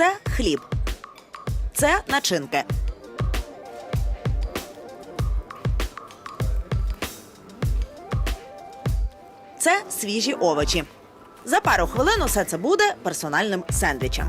Це хліб. Це начинки. Це свіжі овочі. За пару хвилин усе це буде персональним сендвічем.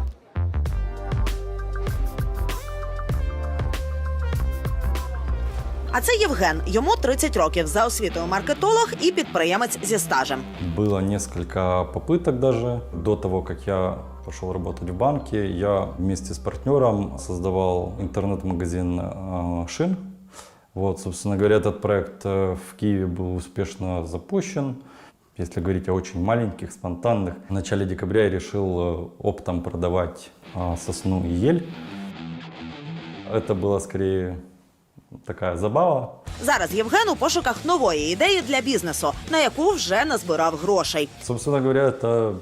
А це Євген. Йому 30 років за освітою маркетолог і підприємець зі стажем. Было несколько попыток даже. До того, как я пошел работать в банке, я вместе с партнером создавал интернет-магазин э, шин. Вот, собственно говоря, этот проект э, в Киеве был успешно запущен. Если говорить о очень маленьких, спонтанных, в начале декабря я решил э, оптом продавать э, сосну и ель. Это было скорее такая забава, Зараз Євген у пошуках нової ідеї для бізнесу, на яку вже назбирав грошей. Собственно говоря, это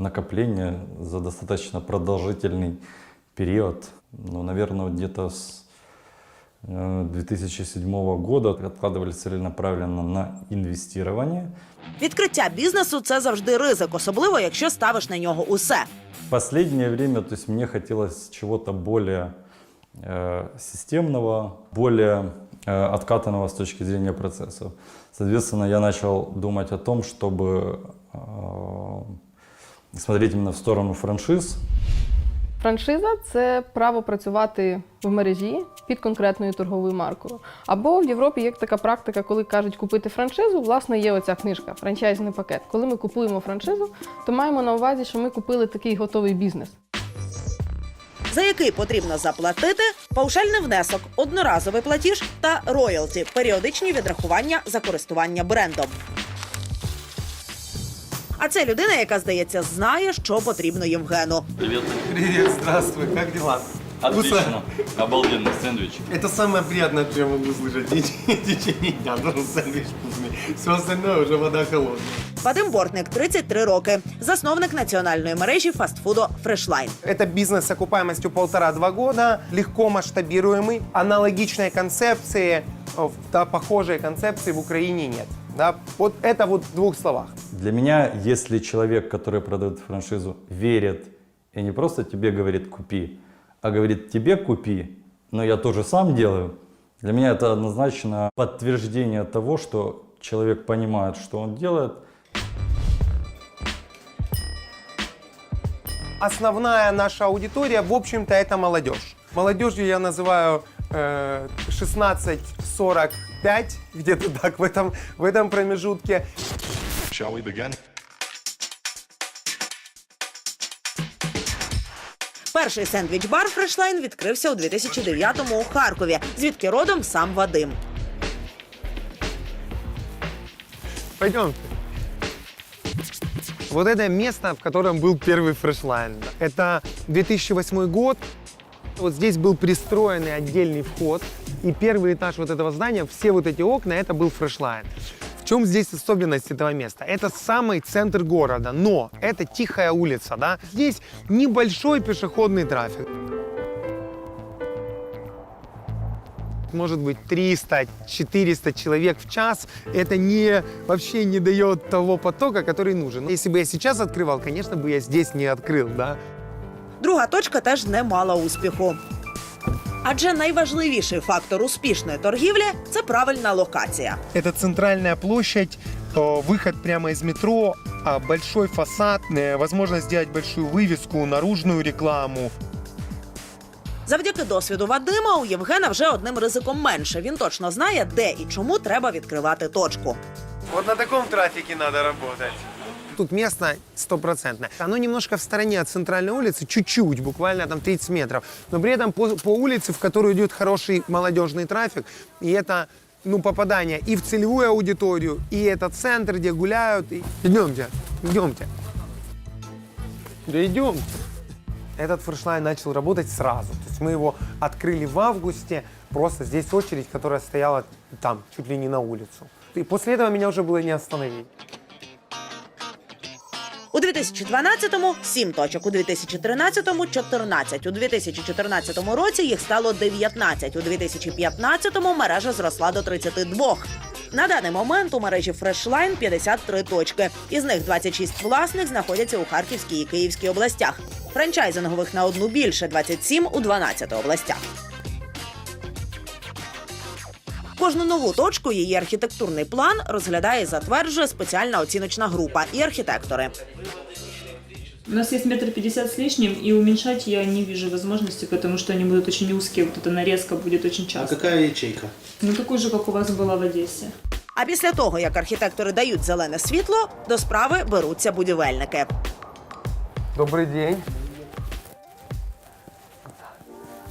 м, накопление за достаточно продолжительный период. Ну, наверное, вот где-то с э, 2007 года откладывались целенаправленно на инвестирование. Відкриття бізнесу це завжди ризик, особливо якщо ставиш на нього усе. В последнее время то есть, мне хотелось чего-то более э, системного, более э, откатанного с точки зрения процессов. Соответственно, я начал думать о том, чтобы э, смотреть именно в сторону франшиз, Франшиза це право працювати в мережі під конкретною торговою маркою. Або в Європі є така практика, коли кажуть купити франшизу, власне, є оця книжка, франчайзний пакет. Коли ми купуємо франшизу, то маємо на увазі, що ми купили такий готовий бізнес. за який потрібно заплатити паушальний внесок, одноразовий платіж та роялті періодичні відрахування за користування брендом. А це людина, яка здається, знає, що потрібно Євгену. Привет. Привет, здравствуй, как дела? Вкусно? Обалденный сэндвич. Это самое приятное, что я могу слышать в теч- в течение дня. Должен сэндвич вкусный. Все остальное уже вода холодная. Вадим Бортник, 33 роки, засновник національної мережі фастфуду Фрешлайн. Это бизнес с окупаемостью полтора-два года, легко масштабируемый. Аналогичной концепции, э, да, похожей концепции в Украине нет. Да, вот это вот в двух словах. Для меня, если человек, который продает франшизу, верит и не просто тебе говорит «купи», а говорит «тебе купи», но я тоже сам делаю, для меня это однозначно подтверждение того, что человек понимает, что он делает, Основная наша аудитория, в общем-то, это молодежь. Молодежью я называю э, 16-45, где-то так в этом, в этом промежутке. Shall we begin? Перший сендвіч-бар Фрешлайн відкрився у 2009-му у Харкові, звідки родом сам Вадим. Пойдемте. Вот это место, в котором был первый фрешлайн. Это 2008 год. Вот здесь был пристроенный отдельный вход. и первый этаж вот этого здания, все вот эти окна, это был фрешлайн. В чем здесь особенность этого места? Это самый центр города, но это тихая улица, да? Здесь небольшой пешеходный трафик. может быть 300-400 человек в час. Это не, вообще не дает того потока, который нужен. Если бы я сейчас открывал, конечно бы я здесь не открыл, да. Друга точка теж не мала успіху. Адже найважливіший фактор успішної торгівлі це правильна локація. Это центральная площадь, э, выход прямо из метро, а, большой фасад, э, возможность сделать большую вывеску, наружную рекламу. Завдяки досвіду Вадима у Євгена вже одним ризиком менше. Він точно знає, де і чому треба відкривати точку. Вот на таком трафике надо работать. Тут место стопроцентное. Оно немножко в стороне от центральной улицы, чуть-чуть, буквально там 30 метров. Но при этом по, по улице, в которую идет хороший молодежный трафик, и это ну, попадание и в целевую аудиторию, и это центр, где гуляют. И... Идемте, идемте. Да идемте. Этот фрешлайн начал работать сразу. То есть мы его открыли в августе. Просто здесь очередь, которая стояла там, чуть ли не на улицу. И после этого меня уже было не остановить. У 2012-му – 7 точок, у 2013-му – 14, у 2014 році їх стало 19, у 2015-му мережа зросла до 32. На даний момент у мережі Фрешлайн 53 точки. Із них 26 власних знаходяться у Харківській і Київській областях. франчайзингових на одну більше 27 у 12 областях. Кожну нову точку її архітектурний план розглядає і затверджує спеціальна оціночна група і архітектори. У нас есть метр пятьдесят с лишним, и уменьшать я не вижу возможности, потому что они будут очень узкие, вот эта нарезка будет очень А часто. какая ячейка? Ну, такой же, как у вас была в Одессе. А після того, як архітектори дають зелене світло, до справи беруться будівельники. Добрый день.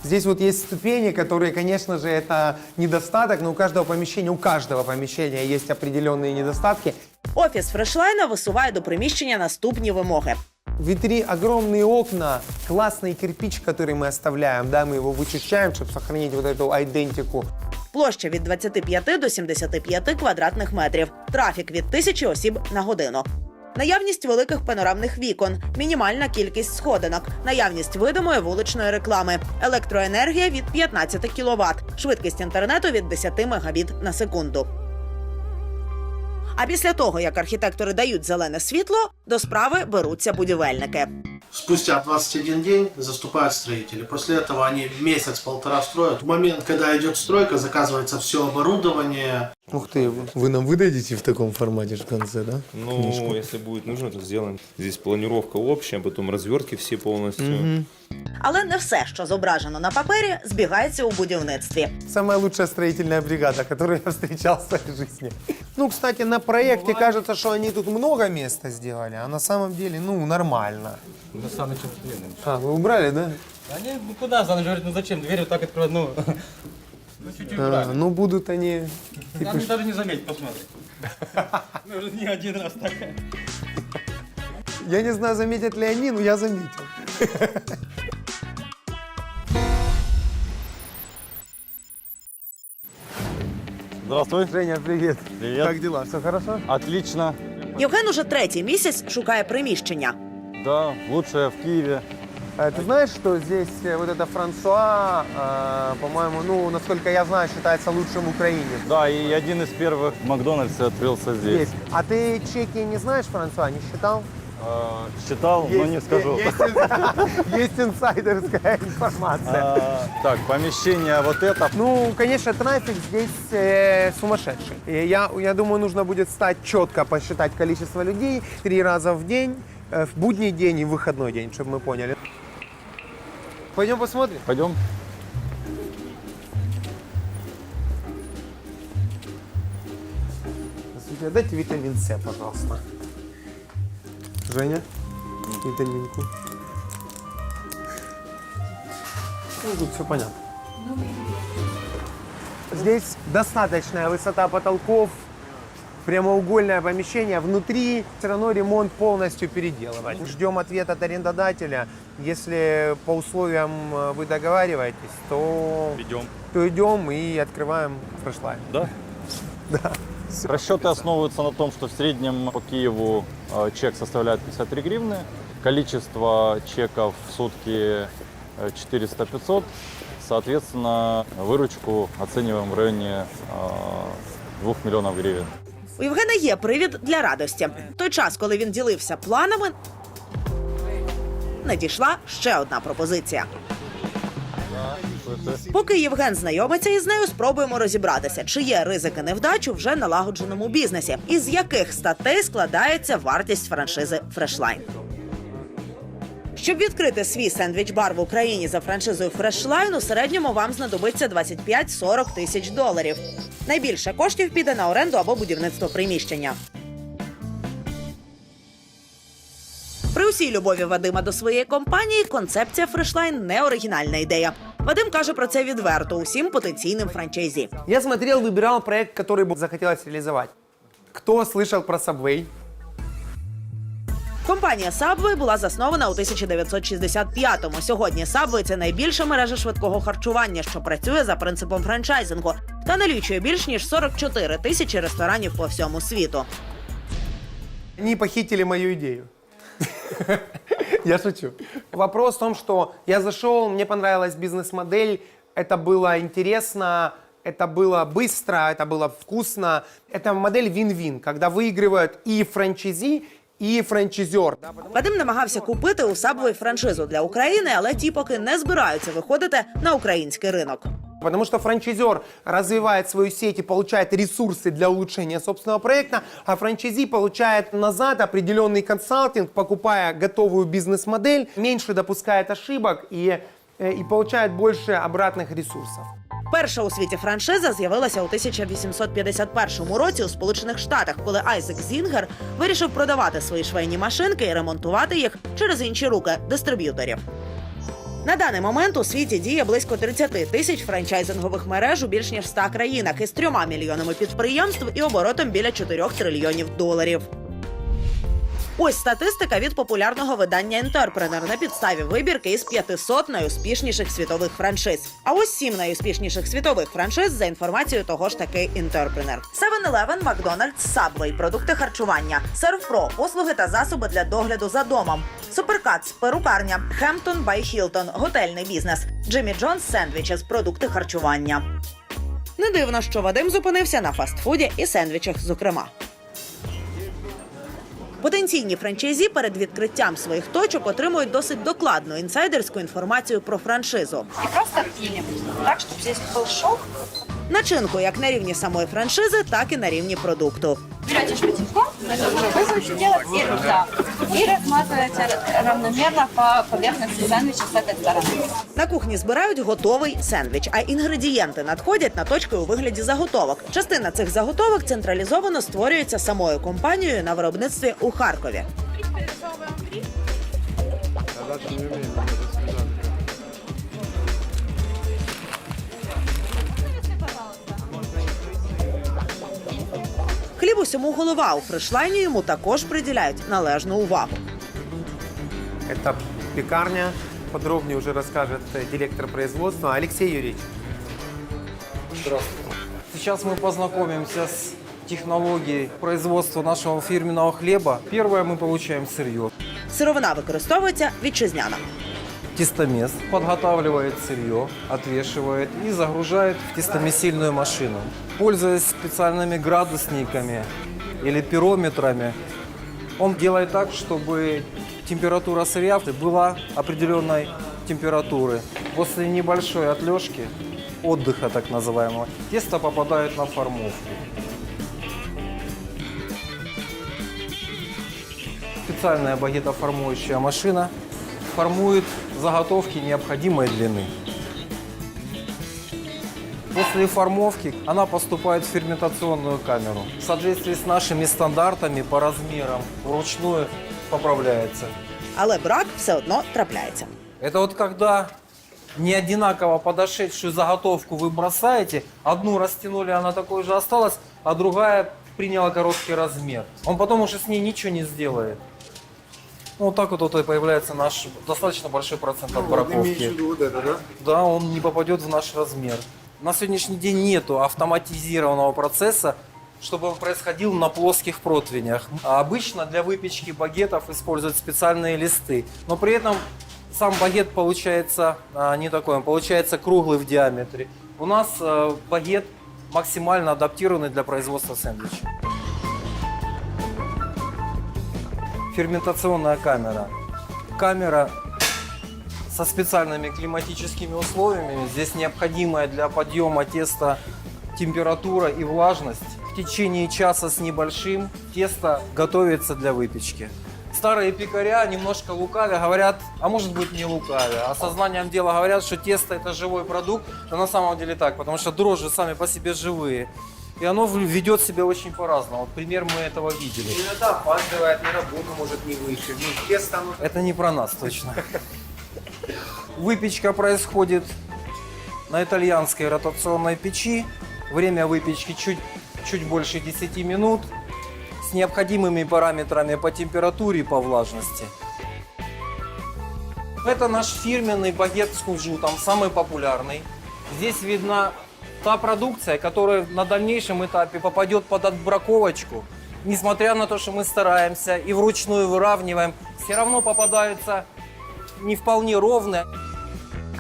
Здесь вот есть ступени, которые, конечно же, это недостаток, но у каждого помещения, у каждого помещения есть определенные недостатки. Офіс Фрешлайна висуває до приміщення наступні вимоги. В витри огромные окна, классный кирпич, который мы оставляем, да, мы его вычищаем, чтобы сохранить вот эту айдентику. Площа від 25 до 75 квадратних метрів. Трафік від тисячі осіб на годину. Наявність великих панорамних вікон, мінімальна кількість сходинок, наявність видимої вуличної реклами, електроенергія від 15 кВт, швидкість інтернету від 10 Мбіт на секунду. А після того, як архітектори дають зелене світло, до справи беруться будівельники. Спустя 21 день заступают строители. После этого они месяц-полтора строят. В момент, когда идет стройка, заказывается все оборудование. Ух ты, вы нам выдадите в таком формате в конце, да? Ну, если будет нужно, то сделаем. Здесь планировка общая, потом развертки все полностью. Але не все, що зображено на папері, збігається у будівництві. Самая лучшая строительная бригада, которую я встречал в своей жизни. Ну, кстати, на проекте кажется, что они тут много места сделали, а на самом деле, ну, нормально. На самый длинный. А, вы убрали, да? Они, ну куда? Она говорит, ну зачем? Дверь вот так открывать, ну... Ну чуть-чуть А, убрали. ну, будут они... Надо даже не заметить, посмотри. Ну, уже не один раз так. Я не знаю, заметят ли они, но я заметил. Здравствуй. Женя, привет. Привет. Как дела? Все хорошо? Отлично. Євген уже третій місяць шукає приміщення. Да, лучшее в Киеве. Э, Ты знаешь, что здесь э, вот это Франсуа, э, по-моему, ну, насколько я знаю, считается лучшим в Украине. Да, и один из первых в Макдональдсе открылся здесь. Есть. А ты чеки не знаешь, Франсуа, не считал? Э, Считал, но не скажу. Есть, есть инсайдерская информация. А, Так, помещение вот это. Ну, конечно, трафик здесь э, сумасшедший. И я, я думаю, нужно будет стать четко посчитать количество людей три раза в день, э, в будний день и в выходной день, чтобы мы поняли. Пойдем посмотрим. Пойдем. Здравствуйте, дайте витамин С, пожалуйста. Женя, витаминку. Ну, тут все понятно. Здесь достаточная высота потолков, прямоугольное помещение. Внутри все равно ремонт полностью переделывать. Ждем ответ от арендодателя. Если по условиям э, вы договариваетесь, то, Идем. то идем и открываем фрешлайн. Да? Да. Расчеты основываются на том, что в среднем по Киеву чек составляет 53 гривны. Количество чеков в сутки э, 400-500. Соответственно, выручку оцениваем в районе э, 2 миллионов гривен. У Євгена є привід для радості. В той час, коли він ділився планами, надійшла ще одна пропозиція. Поки Євген знайомиться із нею, спробуємо розібратися, чи є ризики невдач у вже налагодженому бізнесі, і з яких статей складається вартість франшизи Фрешлайн. Щоб відкрити свій сендвіч-бар в Україні за франшизою Фрешлайн, у середньому вам знадобиться 25-40 тисяч доларів. Найбільше коштів піде на оренду або будівництво приміщення. При усій любові Вадима до своєї компанії концепція Фрешлайн не оригінальна ідея. Вадим каже про це відверто усім потенційним франчайзі. Я смотрел, выбирал проект, который бы захотелось реализовать. Кто слышал про Subway? Компанія Subway була заснована у 1965-му. Сьогодні Subway – це найбільша мережа швидкого харчування, що працює за принципом франчайзингу та налічує більш ніж 44 тисячі ресторанів по всьому світу. Они похитили мою идею. Я шучу. Вопрос в том, что я зашел, мне понравилась бизнес-модель, это было интересно, это было быстро, это было вкусно. Это модель вин-вин, когда выигрывают и франчайзи, и франчайзер. Вадим намагався купити у Subway франшизу для України, але ті поки не збираються виходити на український ринок. Потому что франчайзер развивает свою сеть и получает ресурсы для улучшения собственного проекта, а франчайзи получает назад определенный консалтинг, покупая готовую бизнес-модель, меньше допускает ошибок и, э, и получает больше обратных ресурсов. Перша у світі франшиза з'явилася у 1851 році у Сполучених Штатах, коли Айзек Зінгер вирішив продавати свої швейні машинки і ремонтувати їх через інші руки дистриб'юторів. На даний момент у світі діє близько 30 тисяч франчайзингових мереж у більш ніж 100 країнах із трьома мільйонами підприємств і оборотом біля 4 трильйонів доларів. Ось статистика від популярного видання Інтерпренер на підставі вибірки із 500 найуспішніших світових франшиз. А ось сім найуспішніших світових франшиз за інформацією того ж таки Інтерпренер. 7-Eleven, Макдональдс, Subway, продукти харчування, Сервпро, послуги та засоби для догляду за домом, Суперкатс, перукарня, Хемптон бай Хілтон, готельний бізнес, Джиммі Джонс, сендвічес, продукти харчування. Не дивно, що Вадим зупинився на фастфуді і сендвічах, зокрема. Потенційні франчайзі перед відкриттям своїх точок отримують досить докладну інсайдерську інформацію про франшизу. І просто пилим. Так, щоб здесь. Начинку як на рівні самої франшизи, так і на рівні продукту. Берете шпатиком, вы будете делать и туда. И размазываете равномерно по поверхности сэндвича с этой стороны. На кухні збирають готовий сендвіч, а інгредієнти надходять на точки у вигляді заготовок. Частина цих заготовок централізовано створюється самою компанією на виробництві у Харкові. Хліб усьому голова у фришлайні йому також приділяють належну увагу. Это пекарня. Подробнее уже расскажет э, директор производства Алексей Юрьевич. Сейчас мы познакомимся с технологией производства нашего фирменного хлеба. Первое мы получаем сырье. Сировина використовується вітчизняна. Тестомес подготавливает сырье, отвешивает и загружает в тестомесильную машину. Пользуясь специальными градусниками или пирометрами, он делает так, чтобы температура сырья была определенной температуры. После небольшой отлежки, отдыха так называемого, тесто попадает на формовку. Специальная багетоформующая машина формует заготовки необходимой длины. После формовки она поступает в ферментационную камеру. В соответствии с нашими стандартами по размерам вручную поправляется. Але брак все одно трапляється. Это вот когда не одинаково подошедшую заготовку вы бросаете, одну растянули, она такой же осталась, а другая приняла короткий размер. Он потом уже с ней ничего не сделает. Ну, вот так вот, вот и появляется наш достаточно большой процент отбраковки. Да, он не попадет в наш размер. На сегодняшний день нету автоматизированного процесса, чтобы он происходил на плоских противнях. А обычно для выпечки багетов используют специальные листы. Но при этом сам багет получается а, не такой, он получается круглый в диаметре. У нас а, багет максимально адаптированный для производства сэндвича. Ферментационная камера. Камера со специальными климатическими условиями. Здесь необходимая для подъема теста температура и влажность. В течение часа с небольшим тесто готовится для выпечки. Старые пекаря немножко лукавя говорят, а может быть не лукавя, а сознанием дела говорят, что тесто это живой продукт, но на самом деле так, потому что дрожжи сами по себе живые. И оно ведет себя очень по-разному. Вот пример мы этого видели. Иногда опаздывает на работу, может не выше. Ну, оно Это не про нас точно. Выпечка происходит на итальянской ротационной печи. Время выпечки чуть, чуть больше 10 минут с необходимыми параметрами по температуре и по влажности. Это наш фирменный багет с кунжутом, самый популярный. Здесь видна та продукция, которая на дальнейшем этапе попадет под отбраковочку. Несмотря на то, что мы стараемся и вручную выравниваем, все равно попадаются не вполне ровные.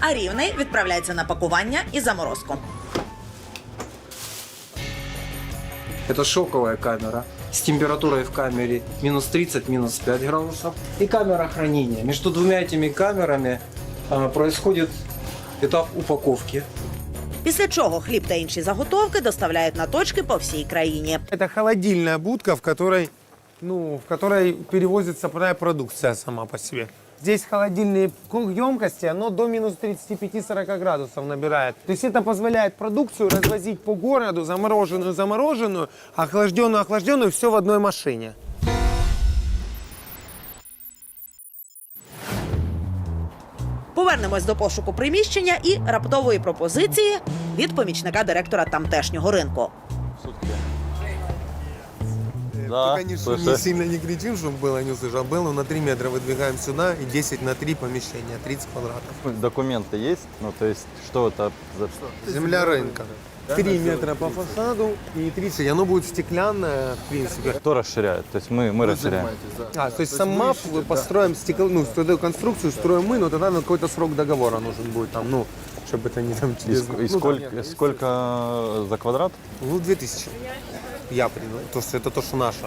А рівний відправляється на пакування і заморозку. Это шоковая камера. с температурой в камере минус 30, минус 5 градусов. И камера хранения. Между двумя этими камерами а, происходит этап упаковки. Після чого хліб та інші заготовки доставляють на точки по всій країні. Это холодильная будка, в которой, ну, в которой перевозится пря- продукция сама по себе. Здесь холодильные емкости, оно до минус 35-40 градусов набирает. То есть это позволяет продукцию развозить по городу, замороженную, замороженную, охлажденную, охлажденную, все в одной машине. Повернемось до пошуку приміщення і раптової пропозиції від помічника директора тамтешнього ринку. Да, Только не, шу- слушай. не сильно не кричим, чтобы было не услышал. Было на 3 метра выдвигаем сюда и 10 на 3 помещения, 30 квадратов. Документы есть? Ну, то есть, что это за... Земля рынка. 3 метра по фасаду и 30. Оно будет стеклянное, в принципе. Кто расширяет? То есть мы, мы расширяем. А, то есть сама мы построим стекол, ну, эту конструкцию строим мы, но тогда на какой-то срок договора нужен будет там, ну, чтобы это не там И, через... ск- и ну, сколько, там, сколько за квадрат? Ну, 2000. Я предложил. То есть это то, что наше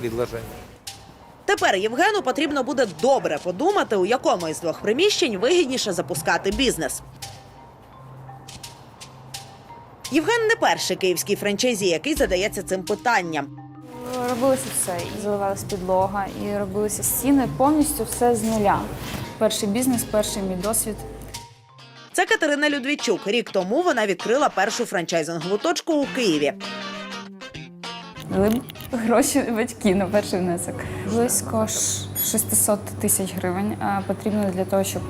предложение. Тепер Євгену потрібно буде добре подумати, у якому із двох приміщень вигідніше запускати бізнес. Євген не перший київський франчайзі, який задається цим питанням. Робилося все. І заливалась підлога, і робилися стіни, повністю все з нуля. Перший бізнес, перший мій досвід. Це Катерина Людвічук. Рік тому вона відкрила першу франчайзингову точку у Києві. Дали гроші батьки на перший внесок. Близько ш- 600 тисяч гривень потрібно для того, щоб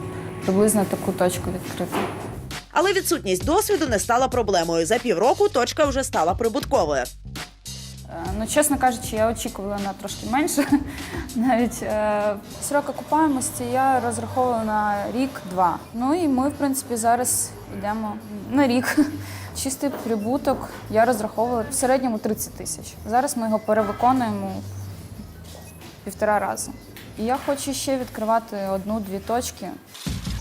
приблизно таку точку відкрити. Але відсутність досвіду не стала проблемою. За півроку точка вже стала прибутковою. Е, Ну, чесно кажучи, я очікувала на трошки менше. Навіть е, срок окупаємості я розраховувала на рік-два. Ну і ми, в принципі, зараз йдемо на рік. Чистий прибуток я розраховувала в середньому 30 тисяч. Зараз ми його перевиконуємо півтора рази. І я хочу ще відкривати одну-дві точки.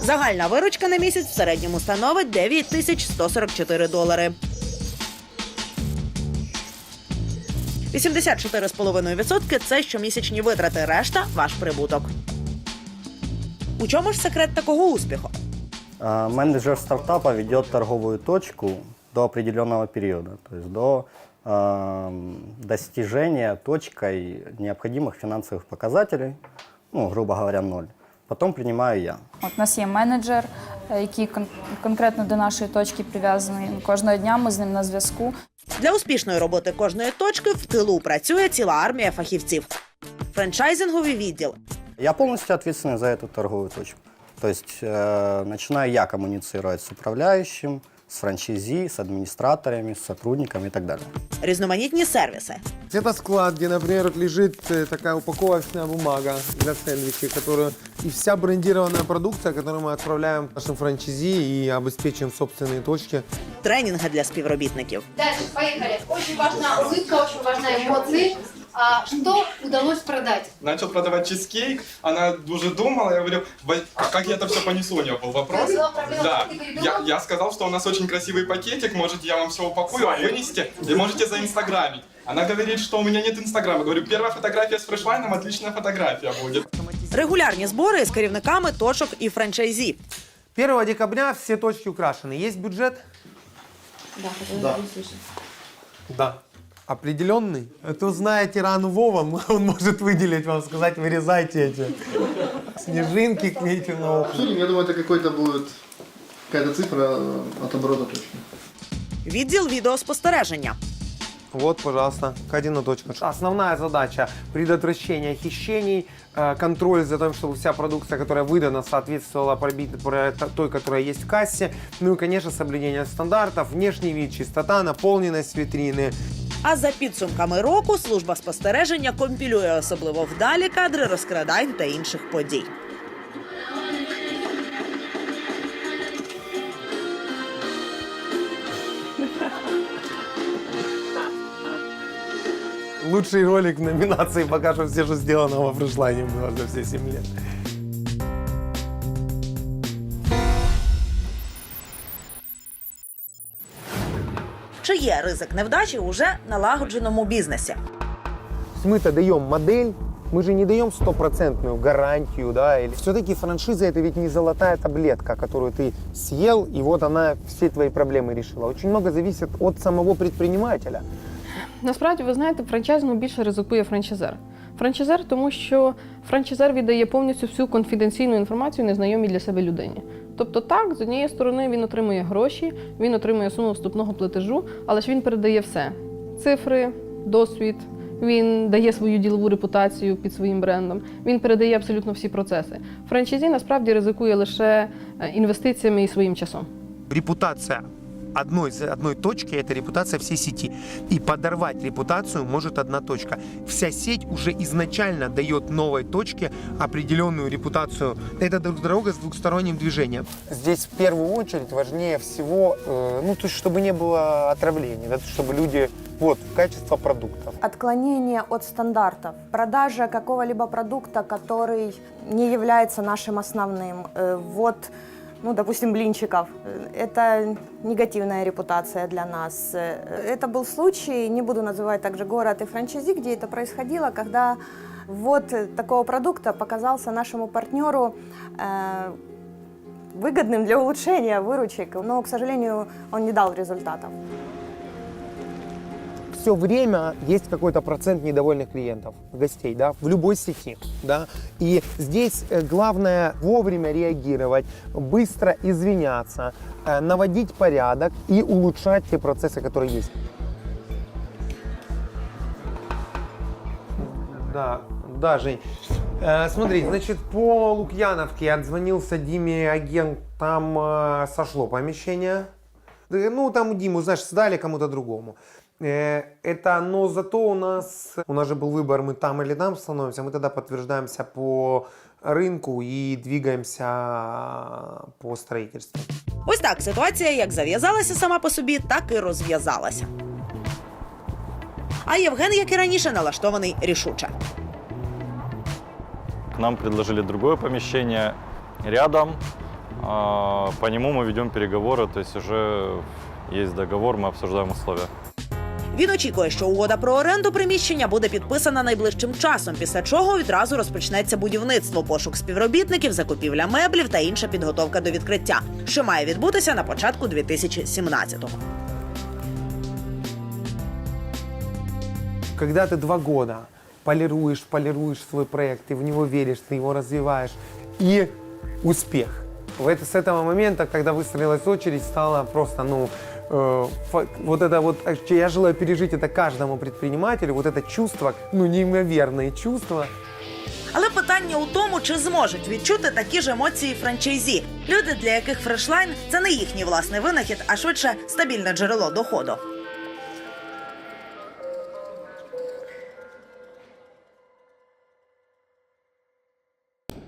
Загальна виручка на місяць в середньому становить 9 тисяч 144 долари. 84,5% – це щомісячні витрати, решта ваш прибуток. У чому ж секрет такого успіху? А, Менеджер стартапа ведет торговую точку до определенного периода, то есть до э, достижения точкой необходимых финансовых показателей, ну, грубо говоря, ноль. Потом принимаю я. От у нас є менеджер, е, який кон- конкретно до нашої точки прив'язаний. Кожного дня ми з ним на зв'язку. Для успішної роботи кожної точки в тилу працює ціла армія фахівців. Франчайзинговий відділ Я полностью ответственный за эту торговую точку. То есть э, начинаю я коммуницировать с управляющим, с франчайзи, с администраторами, с сотрудниками и так далее. різноманітні сервіси. Это склад, где, например, вот лежит э, такая упаковочная бумага для сэндвичей, которую и вся брендированная продукция, которую мы отправляем нашим франчайзи и обеспечиваем собственные точки. тренінги для співробітників. Дальше, поехали. Очень важна улыбка, очень важна эмоции. А что удалось продать? начал продавать чизкейк, она уже думала, я говорю, «Во- как я это все понесу, у нее был вопрос. Сказала, пробила Да, ты я, передумал? я сказал, что у нас очень красивый пакетик, может я вам все упакую, а вынесите, и можете заинстаграмить. Она говорит, что у меня нет инстаграма. Говорю, первая фотография с фрешлайном, отличная фотография будет. Регулярні збори з керівниками точок і франчайзі. 1 декабря все точки украшены. Есть бюджет? Да, Да. Определенный? Это знаете рану Вова, он может выделить вам, сказать, вырезайте эти снежинки, клейте на окна. Я думаю, это какой-то будет какая-то цифра э, от оборота точки. Відділ відеоспостереження. Вот, пожалуйста, Кадина точка. Основная задача – предотвращение хищений, э, контроль за тем, чтобы вся продукция, которая выдана, соответствовала пробит- про- той, которая есть в кассе. Ну и, конечно, соблюдение стандартов, внешний вид, чистота, наполненность витрины. А за підсумками року служба спостереження компілює особливо вдалі кадри розкрадань та інших подій. Лучший ролик в номинации пока что все, что сделано во фрешлайне было за все 7 лет. є ризик невдачі уже налагодженому бізнесі? есть мы-то даем модель, мы же не даем стопроцентную гарантию, да, или все-таки франшиза это ведь не золотая таблетка, которую ты съел, и вот она все твои проблемы решила. Очень много зависит от самого предпринимателя. Насправді, ви знаєте, франчайзингу більше ризикує франчайзер. Франчайзер, тому що франчайзер віддає повністю всю конфіденційну інформацію незнайомій для себе людині. Тобто, так, з однієї сторони він отримує гроші, він отримує суму вступного платежу, але ж він передає все: цифри, досвід. Він дає свою ділову репутацію під своїм брендом. Він передає абсолютно всі процеси. Франчайзі насправді ризикує лише е, інвестиціями і своїм часом. Репутация одной, одной точки – это репутация всей сети. И подорвать репутацию может одна точка. Вся сеть уже изначально дает новой точке определенную репутацию. Это друг- дорога с двухсторонним движением. Здесь в первую очередь важнее всего, э, ну, то есть, чтобы не было отравлений, да, чтобы люди, вот, качество продуктов. Отклонение от стандартов. Продажа какого-либо продукта, который не является нашим основным. Э, Вот, ну, допустим, блинчиков. Э, Это негативная репутация для нас. Э, Это был случай, не буду называть также город и франчайзи, где это происходило, когда вот э, такого продукта показался нашему партнеру э, выгодным для улучшения выручек, но, к сожалению, он не дал результатов. Все время есть какой-то процент недовольных клиентов, гостей, да, в любой сети, да. И здесь э, главное вовремя реагировать, быстро извиняться, э, наводить порядок и улучшать те процессы, которые есть. Да, да, Жень. Э, смотри, значит, по Лукьяновке отзвонился Диме агент, там э, сошло помещение. Ну, там Диму, знаешь, сдали кому-то другому. Э, Это, но зато у нас, у нас же был выбор, мы там или там становимся, мы тогда подтверждаемся по рынку и двигаемся по строительству. Ось так ситуація як зав'язалася сама по собі, так і розв'язалася. А Євген, як і раніше, налаштований рішуче. К нам предложили другое помещение рядом. А, По нему мы ведем переговоры, то есть уже есть договор, мы обсуждаем условия. Він очікує, що угода про оренду приміщення буде підписана найближчим часом, після чого відразу розпочнеться будівництво, пошук співробітників, закупівля меблів та інша підготовка до відкриття, що має відбутися на початку 2017-го. Когда ты два года полируешь, полируешь свой проект, ты в него веришь, ты его развиваешь, и успех. В это, с этого момента, когда выстроилась очередь, стало просто, ну, э, фа- вот это вот, э, я желаю пережить это каждому предпринимателю, вот это чувство, ну, неимоверное чувство, Але питання у тому, чи зможуть відчути такі ж емоції франчайзі. Люди, для яких фрешлайн це не їхній власний винахід, а швидше стабільне джерело доходу.